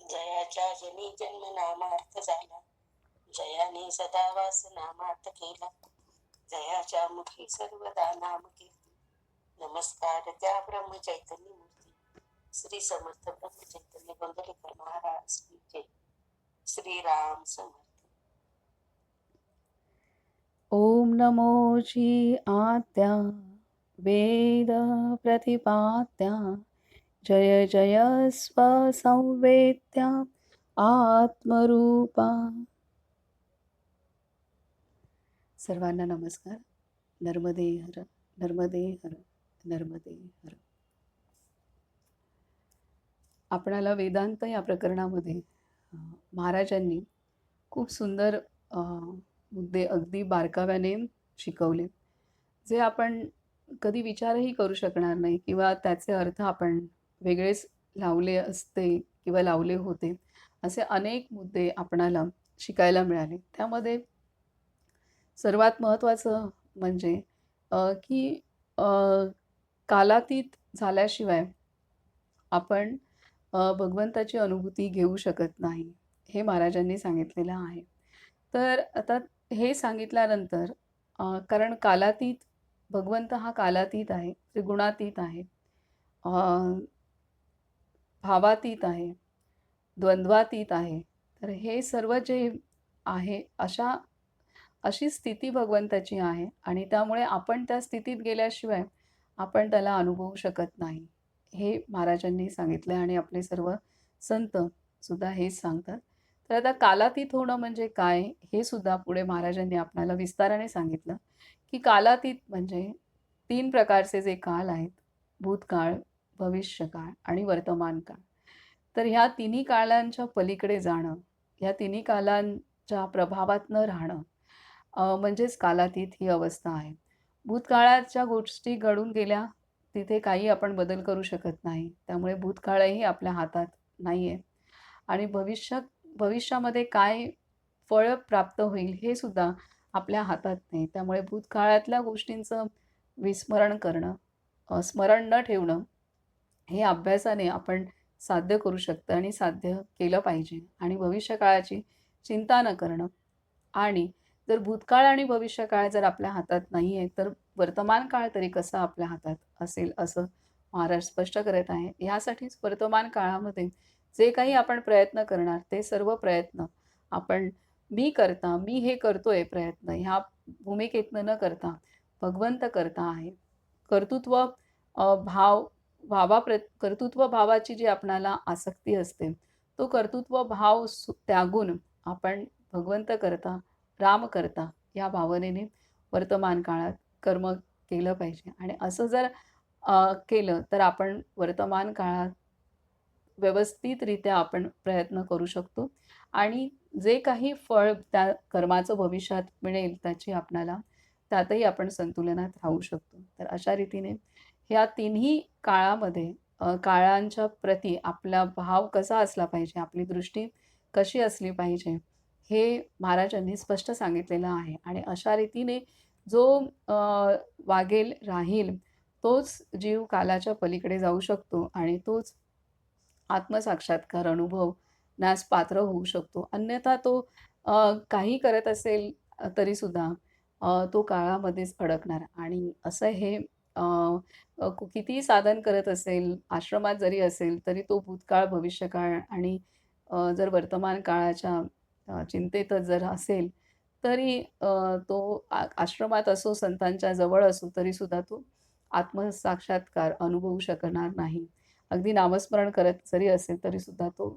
जयाच्या जनी जन्म नामार्थ झाला जयाने सदा वास केला. जयाच्या मुखी सर्वदा नाम नमस्कार त्या ब्रह्म चैतन्य मूर्ती. श्री समर्थ ब्रह्म चैतन्य महाराज जय. समर्थ. ॐ नमोची आत्या वेद प्रतिपात्या. जय जय स्वसंवेत्या आत्मरूपा. सर्वांना नमस्कार. नर्मदे हर नर्मदे हर नर्मदे हर. आपणाला वेदांत या प्रकरणामध्ये महाराजांनी खूप सुंदर मुद्दे अगदी बारकाव्याने शिकवले जे आपण कधी विचारही करू शकणार नाही किंवा त्याचे अर्थ आपण वेगळेच लावले असते किंवा लावले होते असे अनेक मुद्दे आपणाला शिकायला मिळाले. त्यामध्ये सर्वात महत्त्वाचं म्हणजे की कालातीत झाल्याशिवाय आपण भगवंताची अनुभूती घेऊ शकत नाही हे महाराजांनी सांगितलेलं आहे. तर आता हे सांगितल्यानंतर कारण कालातीत भगवंत हा कालातीत आहे त्रिगुणातीत आहे भावातीत आहे द्वंद्वातीत आहे. तर हे सर्व जे आहे अशा अशी स्थिती भगवंताची आहे आणि त्यामुळे आपण त्या स्थितीत गेल्याशिवाय आपण त्याला अनुभवू शकत नाही. हे महाराजांनी सांगितलं आणि आपले सर्व संत सुद्धा हेच सांगतात. तर आता कालातीत होणं म्हणजे काय हे सुद्धा पुढे महाराजांनी आपल्याला विस्ताराने सांगितलं. की कालातीत म्हणजे तीन प्रकारचे जे काल आहेत भूतकाळ भविष्यकाळ आणि वर्तमान काळ तर ह्या तिन्ही काळांच्या पलीकडे जाणं ह्या तिन्ही कालांच्या प्रभावात न राहणं म्हणजेच कालातीत ही अवस्था आहे. भूतकाळाच्या गोष्टी घडून गेल्या तिथे काही आपण बदल करू शकत नाही. त्यामुळे भूतकाळही आपल्या हातात नाही आहे आणि भविष्यात भविष्यामध्ये काय फळ प्राप्त होईल हे सुद्धा आपल्या हातात नाही. त्यामुळे भूतकाळातल्या गोष्टींचं विस्मरण करणं स्मरण न ठेवणं हे अभ्यासाने आपण साध्य करू शकतं आणि साध्य केलं पाहिजे. आणि भविष्यकाळाची चिंता न करणं. आणि जर भूतकाळ आणि भविष्यकाळ जर आपल्या हातात नाही आहे तर वर्तमान काळ तरी कसा आपल्या हातात असेल असं महाराज स्पष्ट करत आहे. यासाठीच वर्तमान काळामध्ये जे काही आपण प्रयत्न करणार ते सर्व प्रयत्न आपण मी करता मी हे करतोय प्रयत्न ह्या भूमिकेतनं न करता भगवंत करता आहे. कर्तृत्व भाव भावा प्र कर्तृत्व भावाची जी आपणाला आसक्ती असते तो कर्तृत्व भाव सु त्यागून आपण भगवंत करता राम करता या भावनेने वर्तमान काळात कर्म केलं पाहिजे. आणि असं जर केलं तर आपण वर्तमान काळात व्यवस्थितरित्या आपण प्रयत्न करू शकतो. आणि जे काही फळ त्या कर्माचं भविष्यात मिळेल त्याची आपणाला त्यातही आपण संतुलनात राहू शकतो. तर अशा रीतीने ह्या तिन्ही काळामध्ये काळांच्या प्रती आपला भाव कसा असला पाहिजे आपली दृष्टी कशी असली पाहिजे हे महाराजांनी स्पष्ट सांगितलेलं आहे. आणि अशा रीतीने जो वागेल राहील तोच जीव कालाच्या पलीकडे जाऊ शकतो आणि तोच आत्मसाक्षात्कार अनुभव नास पात्र होऊ शकतो. अन्यथा तो काही करत असेल तरीसुद्धा तो काळामध्येच अडकणार. आणि असं हे कितीही साधन करत असेल आश्रमात जरी असेल तरी तो भूतकाळ भविष्यकाळ आणि जर वर्तमान काळाच्या चिंतेतच जर असेल तरी तो आश्रमात असो संतांच्या जवळ असो तरीसुद्धा तो आत्मसाक्षात्कार अनुभवू शकणार नाही. अगदी नामस्मरण करत जरी असेल तरीसुद्धा तो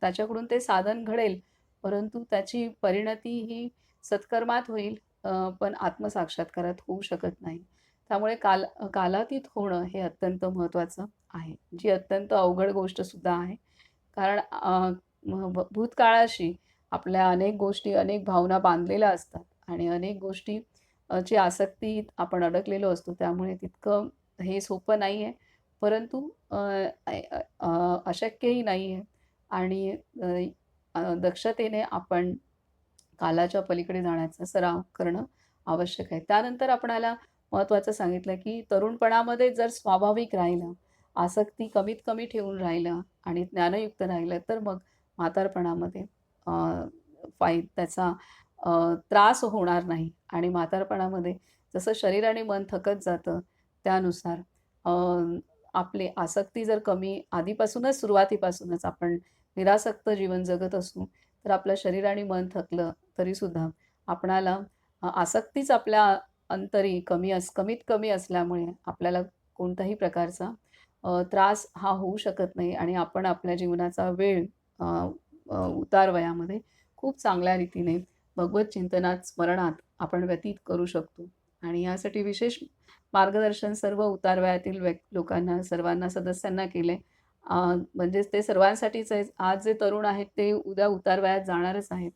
त्याच्याकडून ते साधन घडेल परंतु त्याची परिणती ही सत्कर्मात होईल पण आत्मसाक्षात्कारात होऊ शकत नाही. त्यामुळे काल कालातीत होणं हे अत्यंत महत्त्वाचं आहे. जी अत्यंत अवघड गोष्टसुद्धा आहे. कारण भ- भूतकाळाशी आपल्या अनेक गोष्टी अनेक भावना बांधलेल्या असतात. आणि अनेक गोष्टी ची आसक्ती आपण अडकलेलो असतो त्यामुळे तितकं हे सोपं नाही आहे परंतु अशक्यही नाही आहे आणि दक्षतेने आपण कालाच्या पलीकडे जाण्याचा सराव करणं आवश्यक आहे. त्यानंतर आपणाला महत्त्वाचं सांगितलं की तरुणपणामध्ये जर स्वाभाविक राहिलं आसक्ती कमीत कमी ठेवून राहिलं आणि ज्ञानयुक्त राहिलं तर मग म्हातारपणामध्ये फाय त्याचा त्रास होणार नाही. आणि म्हातारपणामध्ये जसं शरीर आणि मन थकत जातं त्यानुसार आपली आसक्ती जर कमी आधीपासूनच सुरुवातीपासूनच आपण निरासक्त जीवन जगत असू तर आपलं शरीर आणि मन थकलं तरीसुद्धा आपणाला आसक्तीच आपल्या अंतरी कमी अस कमीत कमी असल्यामुळे आपल्याला कोणत्याही प्रकारचा त्रास हा होऊ शकत नाही आणि आपण आपल्या जीवनाचा वेळ उतार वयामध्ये खूप चांगल्या रीतीने भगवत चिंतनात स्मरणात आपण व्यतीत करू शकतो. आणि यासाठी विशेष मार्गदर्शन सर्व उतार वयातील व्यक् लोकांना सर्वांना सदस्यांना केले. म्हणजेच ते सर्वांसाठीच आहे. आज जे तरुण आहेत ते उद्या उतार वयात जाणारच आहेत.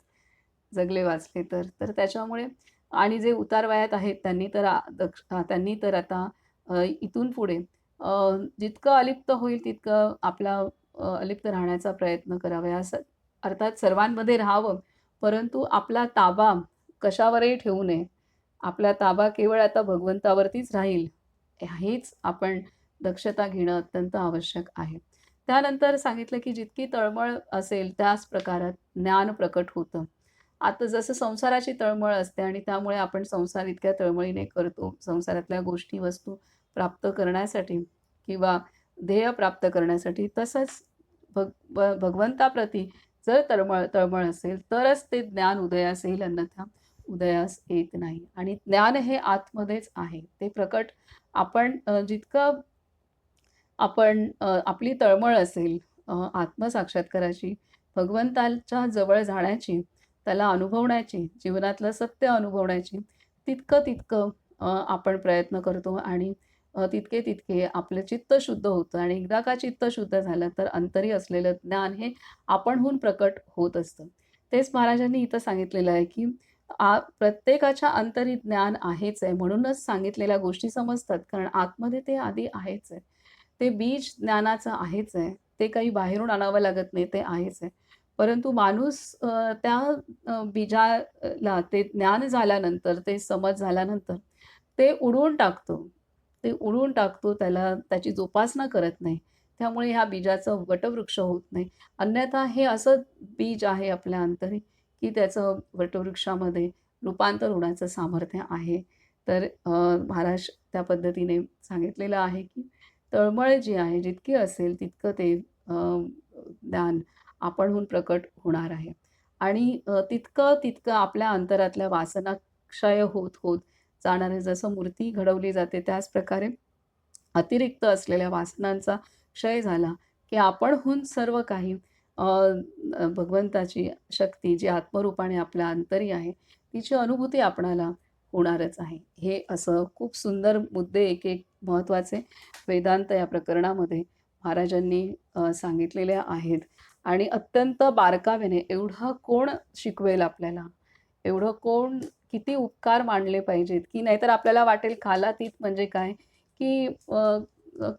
जगले वाचले तर. तर त्याच्यामुळे आणि जे उतार वयात आहेत त्यांनी तर दक्ष त्यांनी तर आता इथून पुढे जितकं अलिप्त होईल तितकं आपला अलिप्त राहण्याचा प्रयत्न करावा. या स अर्थात सर्वांमध्ये राहावं परंतु आपला ताबा कशावरही ठेवू नये. आपला ताबा केवळ आता भगवंतावरतीच राहील हीच आपण दक्षता घेणं अत्यंत आवश्यक आहे. त्यानंतर सांगितलं की जितकी तळमळ असेल त्याच प्रकारात ज्ञान प्रकट होतं. आता जसं संसाराची तळमळ असते आणि त्यामुळे आपण संसार इतक्या तळमळीने करतो संसारातल्या गोष्टी वस्तू प्राप्त करण्यासाठी किंवा ध्येय प्राप्त करण्यासाठी तसंच भग ब भगवंताप्रती जर तळमळ तळमळ असेल तरच ते ज्ञान उदयास येईल अन्यथा उदयास येत नाही. आणि ज्ञान हे आतमध्येच आहे. ते प्रकट आपण जितकं आपण आपली तळमळ असेल आत्मसाक्षात्काराची भगवंताच्या जवळ जाण्याची त्याला अनुभवण्याची जीवनातलं सत्य अनुभवण्याची तितकं तितकं आपण प्रयत्न करतो आणि तितके तितके आपलं चित्त शुद्ध होतं आणि एकदा का चित्त शुद्ध झालं तर अंतरी असलेलं ज्ञान हे आपणहून प्रकट होत असतं. तेच महाराजांनी इथं सांगितलेलं आहे की आ प्रत्येकाच्या अंतरी ज्ञान आहेच आहे म्हणूनच सांगितलेल्या गोष्टी समजतात कारण आतमध्ये ते आधी आहेच आहे. ते बीज ज्ञानाचं आहेच आहे. ते काही बाहेरून आणावं लागत नाही ते आहेच आहे. परंतु माणूस त्या बीजाला ते ज्ञान झाल्यानंतर ते समज झाल्यानंतर ते उडवून टाकतो. ते उडवून टाकतो त्याला त्याची जोपासना करत नाही. त्यामुळे ह्या बीजाचं वटवृक्ष होत नाही. अन्यथा हे असं बीज आहे आपल्या अंतरी की त्याचं वटवृक्षामध्ये रूपांतर होण्याचं सामर्थ्य आहे. तर महाराज त्या पद्धतीने सांगितलेलं आहे की तळमळ जी आहे जितकी असेल तितकं ते ज्ञान आपणहून प्रकट होणार आहे. आणि तितकं तितकं आपल्या अंतरातल्या वासना क्षय होत होत जाणारे जसं मूर्ती घडवली जाते त्याच प्रकारे अतिरिक्त असलेल्या वासनांचा क्षय झाला की आपणहून सर्व काही भगवंताची शक्ती जी आत्मरूपाने आपल्या अंतरी आहे तिची अनुभूती आपणाला होणारच आहे. हे असं खूप सुंदर मुद्दे एक एक महत्त्वाचे वेदांत या प्रकरणामध्ये महाराजांनी सांगितलेल्या सांगितलेले आहेत. आणि अत्यंत बारकाव्याने एवढं कोण शिकवेल आपल्याला? एवढं कोण किती उपकार मानले पाहिजेत? की नाहीतर आपल्याला वाटेल कालातीत म्हणजे काय? की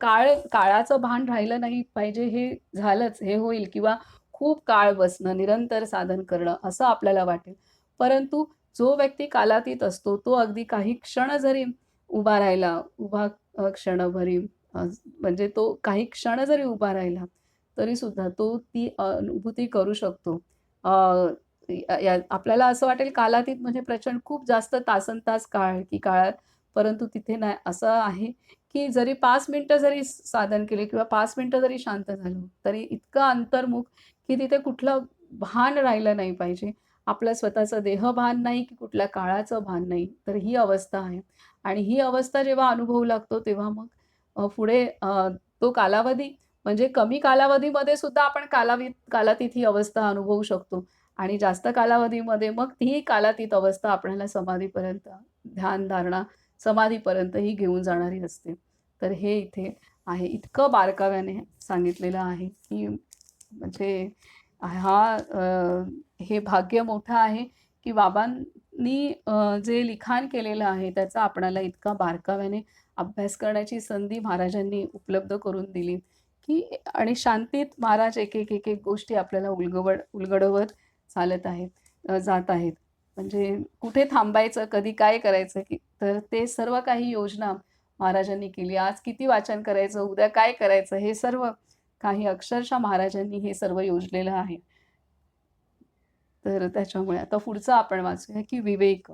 काळ काळाचं भान राहिलं नाही पाहिजे हे झालंच हे होईल किंवा खूप काळ बसणं निरंतर साधन करणं असं आपल्याला वाटेल. परंतु जो व्यक्ती कालातीत असतो तो अगदी काही क्षण जरी उभा राहिला उभा क्षणभरी म्हणजे तो काही क्षण जरी उभा राहिला तरीसुद्धा तो ती अनुभूती करू शकतो. या आपल्याला असं वाटेल कालातीत म्हणजे प्रचंड खूप जास्त तासनतास काळ की काळात परंतु तिथे नाही. असं आहे की जरी पाच मिनटं जरी साधन केले किंवा पाच मिनटं जरी शांत झालो तरी इतकं अंतर्मुख की तिथे कुठलं भान राहिलं नाही पाहिजे. आपलं स्वतःचं देह भान नाही की कुठल्या काळाचं भान नाही. तर ही अवस्था आहे. आणि ही अवस्था जेव्हा अनुभवू लागतो तेव्हा मग पुढे तो कालावधी म्हणजे कमी कालावधीमध्ये सुद्धा आपण कालावी कालातिथी ही अवस्था अनुभवू शकतो. आणि जास्त कालावधीमध्ये मग ती कालातीत अवस्था आपल्याला समाधीपर्यंत ध्यान धारणा समाधीपर्यंत ही घेऊन जाणारी असते. तर हे इथे आहे. इतकं बारकाव्याने सांगितलेलं आहे की म्हणजे हा हे भाग्य मोठं आहे की बाबांनी जे लिखाण केलेलं आहे त्याचा आपणाला इतका बारकाव्याने अभ्यास करण्याची संधी महाराजांनी उपलब्ध करून दिली. की आणि शांतीत महाराज एक एक एक एक गोष्टी आपल्याला उलगवड उलगडवत चालत आहेत जात आहेत. म्हणजे कुठे थांबायचं कधी काय करायचं की तर ते सर्व काही योजना महाराजांनी केली. आज किती वाचन करायचं उद्या काय करायचं हे सर्व काही अक्षरशः महाराजांनी हे सर्व योजलेलं आहे. तर त्याच्यामुळे आता पुढचं आपण वाचूया की विवेक.